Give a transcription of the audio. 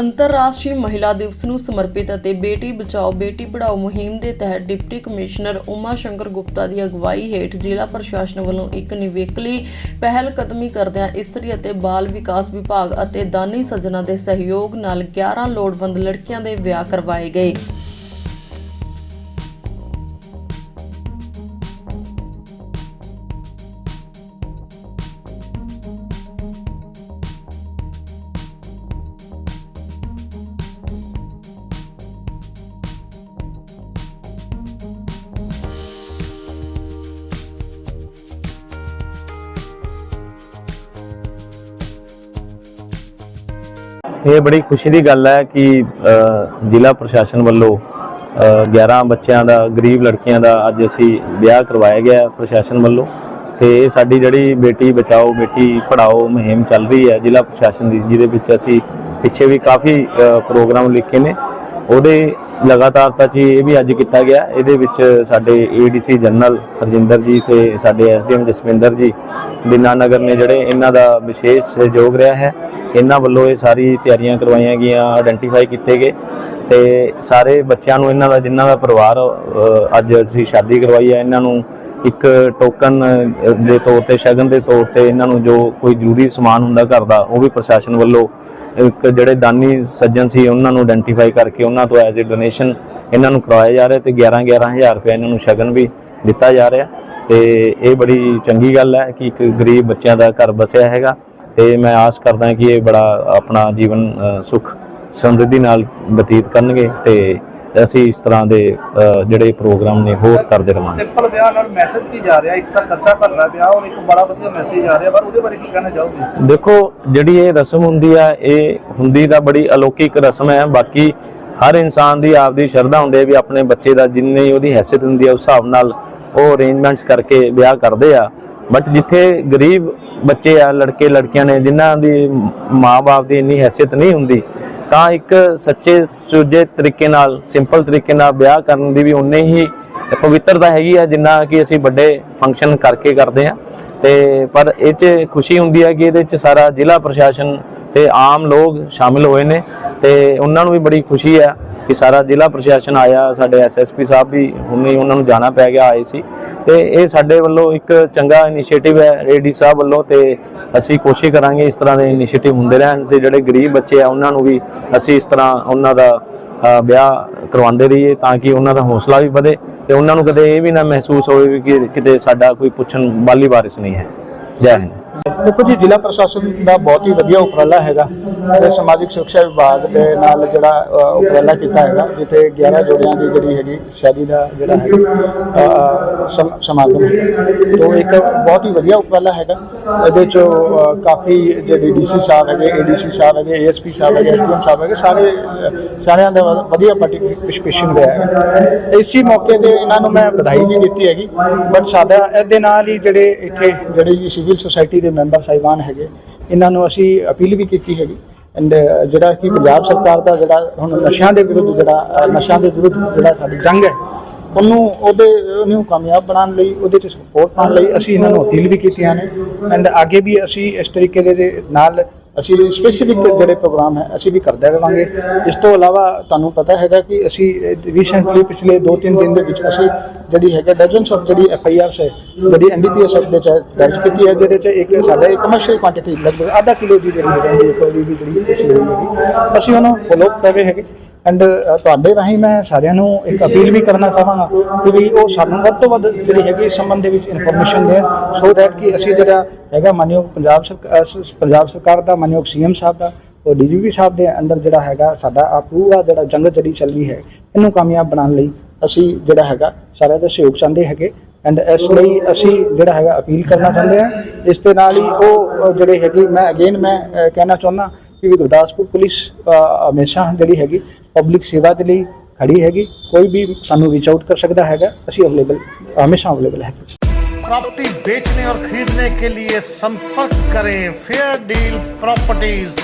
ਅੰਤਰਰਾਸ਼ਟਰੀ ਮਹਿਲਾ ਦਿਵਸ ਨੂੰ ਸਮਰਪਿਤ ਅਤੇ ਬੇਟੀ ਬਚਾਓ, ਬੇਟੀ ਪੜ੍ਹਾਓ ਮੁਹਿੰਮ ਦੇ ਤਹਿਤ ਡਿਪਟੀ ਕਮਿਸ਼ਨਰ ਉਮਾ ਸ਼ੰਕਰ ਗੁਪਤਾ ਦੀ ਅਗਵਾਈ ਹੇਠ ਜ਼ਿਲ੍ਹਾ ਪ੍ਰਸ਼ਾਸਨ ਵੱਲੋਂ ਇੱਕ ਨਿਵੇਕਲੀ ਪਹਿਲ ਕਦਮੀ ਕਰਦਿਆਂ ਇਸਤਰੀ ਅਤੇ ਬਾਲ ਵਿਕਾਸ ਵਿਭਾਗ ਅਤੇ ਦਾਨੀ ਸੱਜਣਾ ਦੇ ਸਹਿਯੋਗ ਨਾਲ 11 ਲੋੜਵੰਦ ਲੜਕੀਆਂ ਦੇ ਵਿਆਹ ਕਰਵਾਏ ਗਏ। ਇਹ ਬੜੀ ਖੁਸ਼ੀ ਦੀ ਗੱਲ ਹੈ ਕਿ ਜ਼ਿਲ੍ਹਾ ਪ੍ਰਸ਼ਾਸਨ ਵੱਲੋਂ ਅ, 11 ਬੱਚਿਆਂ ਦਾ ਗਰੀਬ ਲੜਕੀਆਂ ਦਾ ਅੱਜ ਅਸੀਂ ਵਿਆਹ ਕਰਵਾਇਆ ਗਿਆ ਪ੍ਰਸ਼ਾਸਨ ਵੱਲੋਂ ਤੇ ਸਾਡੀ ਜਿਹੜੀ ਬੇਟੀ ਬਚਾਓ ਬੇਟੀ ਪੜਾਓ ਮੁਹਿੰਮ ਚੱਲ ਰਹੀ ਹੈ ਜ਼ਿਲ੍ਹਾ ਪ੍ਰਸ਼ਾਸਨ ਦੀ ਜਿਹਦੇ ਵਿੱਚ ਅਸੀਂ ਪਿੱਛੇ ਵੀ ਕਾਫੀ ਪ੍ਰੋਗਰਾਮ ਲਿਖੇ ਨੇ ਉਹਦੇ ਲਗਾਤਾਰਤਾ 'ਚ ਇਹ ਵੀ ਅੱਜ ਕੀਤਾ ਗਿਆ। ਇਹਦੇ ਵਿੱਚ ਸਾਡੇ ਏਡੀਸੀ ਜਨਰਲ ਹਰਜਿੰਦਰ ਜੀ ਤੇ ਸਾਡੇ ਐਸਡੀਐਮ ਜਸਵਿੰਦਰ ਜੀ ਦੀਨਾਨਗਰ ਨੇ ਜਿਹੜੇ ਇਹਨਾਂ ਦਾ ਵਿਸ਼ੇਸ਼ ਸਹਿਯੋਗ ਰਿਹਾ ਹੈ। ਇਹਨਾਂ ਵੱਲੋਂ ਇਹ ਸਾਰੀ ਤਿਆਰੀਆਂ ਕਰਵਾਈਆਂ ਗਈਆਂ ਆਇਡੈਂਟੀਫਾਈ ਕੀਤੇ ਗਏ ਤੇ ਸਾਰੇ ਬੱਚਿਆਂ ਨੂੰ, ਇਹਨਾਂ ਦਾ ਜਿਨ੍ਹਾਂ ਦਾ ਪਰਿਵਾਰ ਅੱਜ ਅਸੀਂ ਸ਼ਾਦੀ ਕਰਵਾਈ ਹੈ, ਇਹਨਾਂ ਨੂੰ ਇੱਕ ਟੋਕਨ ਦੇ ਤੌਰ ਤੇ ਸ਼ਗਨ ਦੇ ਤੌਰ ਤੇ ਇਹਨਾਂ ਨੂੰ ਜੋ ਕੋਈ ਜ਼ਰੂਰੀ ਸਮਾਨ ਹੁੰਦਾ ਘਰ ਦਾ ਉਹ ਵੀ ਪ੍ਰਸ਼ਾਸਨ ਵੱਲੋਂ ਇੱਕ ਜਿਹੜੇ ਦਾਨੀ ਸੱਜਣ ਸੀ ਉਹਨਾਂ ਨੂੰ ਆਇਡੈਂਟੀਫਾਈ ਕਰਕੇ ਉਹਨਾਂ ਤੋਂ ਐਜ਼ ਅ ਡੋਨੇਸ਼ਨ ਇਹਨਾਂ ਨੂੰ ਕਰਵਾਇਆ ਜਾ ਰਿਹਾ ਤੇ 11 11000 ਰੁਪਏ ਇਹਨਾਂ ਨੂੰ ਸ਼ਗਨ ਵੀ ਦਿੱਤਾ ਜਾ ਰਿਹਾ। ਤੇ ਇਹ ਬੜੀ ਚੰਗੀ ਗੱਲ ਹੈ ਕਿ ਇੱਕ ਗਰੀਬ ਬੱਚਿਆਂ ਦਾ ਘਰ ਬਸਿਆ ਹੈਗਾ ਤੇ ਮੈਂ ਆਸ ਕਰਦਾ ਕਿ ਇਹ ਬੜਾ ਆਪਣਾ ਜੀਵਨ ਅ, ਸੁਖ ਸਮਰਿੱਧੀ ਨਾਲ ਬਤੀਤ ਕਰਨਗੇ ਤੇ ਅਸੀਂ ਇਸ ਤਰ੍ਹਾਂ ਦੇ ਜਿਹੜੇ ਪ੍ਰੋਗਰਾਮ ਨੇ ਹੋਰ ਕਰਦੇ ਰਵਾਂਗੇ। ਸਿੰਪਲ ਵਿਆਹ ਨਾਲ ਮੈਸੇਜ ਕੀ ਜਾ ਰਿਹਾ? ਇੱਕ ਤਾਂ ਖਰਚਾ ਘਟਦਾ ਵਿਆਹ ਔਰ ਇੱਕ ਬੜਾ ਵਧੀਆ ਮੈਸੇਜ ਆ ਰਿਹਾ ਪਰ ਉਹਦੇ ਬਾਰੇ ਕੀ ਕਹਿਣਾ ਚਾਹੋਗੇ? ਦੇਖੋ ਜਿਹੜੀ ਇਹ ਰਸਮ ਹੁੰਦੀ ਆ ਇਹ ਹੁੰਦੀ ਤਾਂ ਬੜੀ ਅਲੌਕਿਕ ਰਸਮ ਹੈ। ਬਾਕੀ ਹਰ ਇਨਸਾਨ ਦੀ ਆਪਦੀ ਸ਼ਰਧਾ ਹੁੰਦੀ ਹੈ ਵੀ ਆਪਣੇ ਬੱਚੇ ਦਾ ਜਿੰਨੀ ਉਹਦੀ ਹੈਸੀਅਤ ਹੁੰਦੀ ਹੈ ਉਸ ਹਿਸਾਬ ਨਾਲ ਉਹ ਅਰੇਂਜਮੈਂਟਸ ਕਰਕੇ ਵਿਆਹ ਕਰਦੇ ਆ। ਬਟ ਜਿੱਥੇ ਗਰੀਬ ਬੱਚੇ ਆ, ਲੜਕੇ, ਲੜਕੀਆਂ ਨੇ, ਜਿਨ੍ਹਾਂ ਦੀ ਮਾਂ-ਬਾਪ ਦੀ ਇੰਨੀ ਹੈਸੀਅਤ ਨਹੀਂ ਹੁੰਦੀ, ਤਾਂ ਇੱਕ ਸੱਚੇ ਸੁਚੱਜੇ ਤਰੀਕੇ ਨਾਲ ਸਿੰਪਲ ਤਰੀਕੇ ਨਾਲ ਵਿਆਹ ਕਰਨ ਦੀ ਵੀ ਉਨੇ ਹੀ ਪਵਿੱਤਰਤਾ ਹੈਗੀ ਆ, ਜਿੰਨਾ ਕਿ ਅਸੀਂ ਵੱਡੇ ਫੰਕਸ਼ਨ ਕਰਕੇ ਕਰਦੇ ਆ। ਤੇ ਪਰ ਇਹ 'ਚ ਖੁਸ਼ੀ ਹੁੰਦੀ ਹੈ ਕਿ ਇਹਦੇ 'ਚ ਸਾਰਾ ਜ਼ਿਲ੍ਹਾ ਪ੍ਰਸ਼ਾਸਨ ਤੇ ਆਮ ਲੋਕ ਸ਼ਾਮਿਲ ਹੋਏ ਨੇ, ਤੇ ਉਹਨਾਂ ਨੂੰ ਵੀ ਬੜੀ ਖੁਸ਼ੀ ਆ। ਕਿ ਸਾਰਾ ਜ਼ਿਲ੍ਹਾ ਪ੍ਰਸ਼ਾਸਨ ਆਇਆ, ਸਾਡੇ ਐਸਐਸਪੀ ਸਾਹਿਬ ਵੀ ਹੁਣੇ ਉਹਨਾਂ ਨੂੰ ਜਾਣਾ ਪੈ ਗਿਆ, ਆਏ ਸੀ। ਤੇ ਇਹ ਸਾਡੇ ਵੱਲੋਂ ਇੱਕ ਚੰਗਾ ਇਨੀਸ਼ੀਏਟਿਵ ਹੈ ਏਡੀ ਸਾਹਿਬ ਵੱਲੋਂ ਤੇ ਅਸੀਂ ਕੋਸ਼ਿਸ਼ ਕਰਾਂਗੇ ਇਸ ਤਰ੍ਹਾਂ ਦੇ ਇਨੀਸ਼ੀਏਟਿਵ ਹੁੰਦੇ ਰਹਿਣ ਤੇ ਜਿਹੜੇ ਗਰੀਬ ਬੱਚੇ ਆ, ਉਹਨਾਂ ਨੂੰ ਵੀ ਅਸੀਂ ਇਸ ਤਰ੍ਹਾਂ ਉਹਨਾਂ ਦਾ ਵਿਆਹ ਕਰਵਾਉਂਦੇ ਰਹੀਏ ਤਾਂ ਕਿ ਉਹਨਾਂ ਦਾ ਹੌਸਲਾ ਵੀ ਵਧੇ ਤੇ ਉਹਨਾਂ ਨੂੰ ਕਦੇ ਇਹ ਵੀ ਨਾ ਮਹਿਸੂਸ ਹੋਵੇ ਵੀ ਕਿ ਕਿਤੇ ਸਾਡਾ ਕੋਈ ਪੁੱਛਣ ਵਾਲੀ ਵਾਰਿਸ ਨਹੀਂ ਹੈ। ਜੈ ਹਿੰਦ। ਦੇਖੋ ਜੀ, ਜ਼ਿਲ੍ਹਾ ਪ੍ਰਸ਼ਾਸਨ ਦਾ ਬਹੁਤ ਹੀ ਵਧੀਆ ਉਪਰਾਲਾ ਹੈਗਾ ਤੇ ਸਮਾਜਿਕ ਸੁਰੱਖਿਆ ਵਿਭਾਗ ਦੇ ਨਾਲ ਜਿਹੜਾ ਉਪਰਾਲਾ ਕੀਤਾ ਹੈਗਾ, ਜਿੱਥੇ 11 ਜੋੜਿਆਂ ਦੀ ਜਿਹੜੀ ਹੈਗੀ ਸ਼ਾਦੀ ਦਾ ਜਿਹੜਾ ਹੈਗਾ ਸਮਾਗਮ ਹੈ। ਤੋਂ ਇੱਕ ਬਹੁਤ ਹੀ ਵਧੀਆ ਉਪਰਾਲਾ ਹੈਗਾ। ਇਹਦੇ ਚੋਂ ਕਾਫੀ ਜਿਹੜੇ ਡੀਸੀ ਸਾਹਿਬ ਹੈਗੇ ਏਡੀਸੀ ਸਾਹਿਬ ਹੈਗੇ ਏਐਸਪੀ ਸਾਹਿਬ ਹੈਗੇ ਐਸਡੀਐਮ ਸਾਹਿਬ ਹੈਗੇ, ਸਾਰੇ ਸਾਰਿਆਂ ਦਾ ਵਧੀਆ ਪਾਰਟਿਸਿਪੇਸ਼ਨ ਰਿਹਾ ਹੈ ਇਸੀ ਮੌਕੇ ਤੇ ਇਹਨਾਂ ਨੂੰ ਮੈਂ ਵਧਾਈ ਵੀ ਦਿੱਤੀ ਹੈਗੀ, ਬਟ ਸਾਡਾ ਇਹਦੇ ਨਾਲ ਹੀ ਜਿਹੜੇ ਇੱਥੇ, ਜਿਹੜੀ ਸਿਵਲ ਸੁਸਾਇਟੀ ਦੇ ਮੈਂਬਰ ਸਾਹਿਬਾਨ ਹੈਗੇ। ਇਹਨਾਂ ਨੂੰ ਅਸੀਂ ਅਪੀਲ ਵੀ ਕੀਤੀ ਹੈਗੀ। ਐਂਡ ਜਿਹੜਾ ਕਿ ਪੰਜਾਬ ਸਰਕਾਰ ਦਾ ਜਿਹੜਾ ਹੁਣ ਨਸ਼ਿਆਂ ਦੇ ਵਿਰੁੱਧ ਜਿਹੜਾ ਨਸ਼ਿਆਂ ਦੇ ਵਿਰੁੱਧ ਜਿਹੜਾ ਸਾਡੀ ਜੰਗ ਹੈ, ਉਹਨੂੰ ਉਹਦੇ, ਉਹਨੂੰ ਕਾਮਯਾਬ ਬਣਾਉਣ ਲਈ, ਉਹਦੇ ਚ ਸਪੋਰਟ ਪਾਉਣ ਲਈ ਅਸੀਂ ਇਹਨਾਂ ਨੂੰ ਅਪੀਲ ਵੀ ਕੀਤੀਆਂ ਨੇ। ਐਂਡ ਅੱਗੇ ਵੀ ਅਸੀਂ ਇਸ ਤਰੀਕੇ ਦੇ ਨਾਲ ਅਸੀਂ ਸਪੈਸੀਫਿਕ ਜਿਹੜੇ ਪ੍ਰੋਗਰਾਮ ਹੈ ਅਸੀਂ ਵੀ ਕਰਦੇ ਰਵਾਂਗੇ ਇਸ ਤੋਂ ਇਲਾਵਾ ਤੁਹਾਨੂੰ ਪਤਾ ਹੈਗਾ ਕਿ ਅਸੀਂ ਰੀਸੈਂਟਲੀ ਪਿਛਲੇ 2-3 ਦਿਨ ਦੇ ਵਿੱਚ ਅਸੀਂ ਜਿਹੜੀ ਹੈਗਾ ਡਜ਼ਨਸ ਆਫ ਜਿਹੜੀ ਐਫ ਆਈ ਆਰਸ ਹੈ ਜਿਹੜੀ ਐਨਡੀਪੀਐਸ ਐਕਟ ਦੇ ਤਹਿਤ ਦਰਜ ਕੀਤੀ ਹੈ ਜਿਹਦੇ ਚ ਇੱਕ ਸਾਡੇ ਕਮਰਸ਼ੀਅਲ ਕੁਆਂਟੀਟੀ ਲਗਭਗ ਆਧਾ ਕਿਲੋ ਦੀ ਜਿਹੜੀ ਹੈਗੀ ਰਿਕਵਰੀ ਵੀ ਜਿਹੜੀ ਅਸੀਂ ਉਹਨੂੰ ਫੋਲੋ ਕਰ ਰਹੇ ਹੈਗੇ। ਐਂਡ uh, ਤੁਹਾਡੇ ਰਾਹੀਂ ਮੈਂ ਸਾਰਿਆਂ ਨੂੰ ਇੱਕ ਅਪੀਲ ਵੀ ਕਰਨਾ ਚਾਹਾਂਗਾ ਕਿ ਵੀ ਉਹ ਸਾਨੂੰ ਵੱਧ ਤੋਂ ਵੱਧ ਜਿਹੜੀ ਹੈਗੀ ਇਸ ਸੰਬੰਧ ਦੇ ਵਿੱਚ ਇਨਫੋਰਮੇਸ਼ਨ ਦੇਣ ਸੋ ਦੈਟ ਕਿ ਅਸੀਂ ਜਿਹੜਾ ਹੈਗਾ ਮਾਨਯੋਗ ਪੰਜਾਬ ਸਰਕਾਰ ਪੰਜਾਬ ਸਰਕਾਰ ਦਾ, ਮਾਨਯੋਗ ਸੀਐਮ ਸਾਹਿਬ ਦਾ, ਉਹ ਡੀਜੀਪੀ ਸਾਹਿਬ ਦੇ ਅੰਡਰ ਜਿਹੜਾ ਹੈਗਾ ਸਾਡਾ ਆ ਪੂਰਾ ਜਿਹੜਾ ਜੰਗ ਜਿਹੜੀ ਚੱਲ ਰਹੀ ਹੈ, ਇਹਨੂੰ ਕਾਮਯਾਬ ਬਣਾਉਣ ਲਈ ਅਸੀਂ ਜਿਹੜਾ ਹੈਗਾ ਸਾਰਿਆਂ ਦਾ ਸਹਿਯੋਗ ਚਾਹੁੰਦੇ ਹੈਗੇ। ਐਂਡ ਇਸ ਲਈ ਅਸੀਂ ਜਿਹੜਾ ਹੈਗਾ ਅਪੀਲ ਕਰਨਾ ਚਾਹੁੰਦੇ ਹਾਂ। ਇਸ ਦੇ ਨਾਲ ਹੀ ਉਹ ਜਿਹੜੇ ਹੈਗੀ, ਮੈਂ ਅਗੇਨ ਮੈਂ ਕਹਿਣਾ ਚਾਹੁੰਦਾ ਕਿ ਵੀ ਗੁਰਦਾਸਪੁਰ ਪੁਲਿਸ ਅ, ਹਮੇਸ਼ਾ ਜਿਹੜੀ ਹੈਗੀ ਪਬਲਿਕ ਸੇਵਾ ਦੇ ਲਈ ਖੜੀ ਹੈਗੀ ਕੋਈ ਵੀ ਸਾਨੂੰ ਰੀਚ ਆਊਟ ਕਰ ਸਕਦਾ ਹੈਗਾ ਅਸੀਂ ਅਵੇਲੇਬਲ ਹਮੇਸ਼ਾ ਅਵੇਲੇਬਲ ਹੈਗੇ प्रॉपर्टी बेचने और खरीदने के लिए संपर्क करें फेयर डील प्रॉपर्टीज